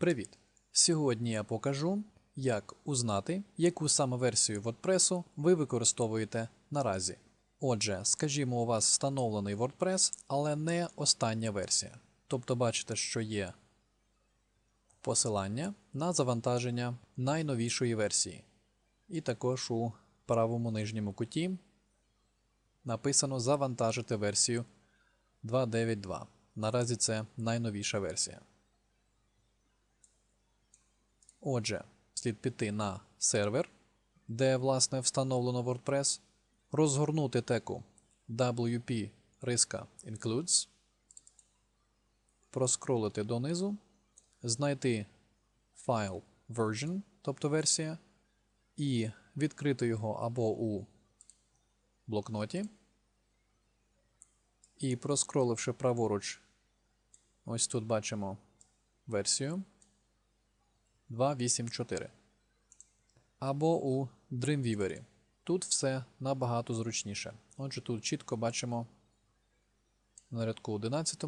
Привіт! Сьогодні я покажу, як узнати, яку саме версію WordPress ви використовуєте наразі. Отже, скажімо, у вас встановлений WordPress, але не остання версія. Тобто бачите, що є посилання на завантаження найновішої версії. І також у правому нижньому куті написано Завантажити версію 2.9.2. Наразі це найновіша версія. Отже, слід піти на сервер, де власне встановлено WordPress, розгорнути теку WP риска includes, проскролити донизу, знайти файл version, тобто версія, і відкрити його або у блокноті. І проскроливши праворуч, ось тут бачимо версію 2.8.4. Або у Dreamweaver. Тут все набагато зручніше. Отже, тут чітко бачимо на рядку 11,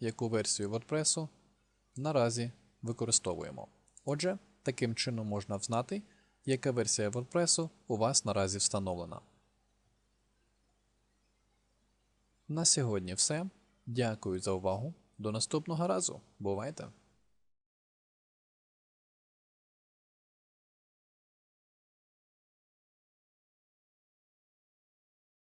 яку версію WordPress наразі використовуємо. Отже, таким чином можна взнати, яка версія WordPress у вас наразі встановлена. На сьогодні все. Дякую за увагу. До наступного разу. Бувайте!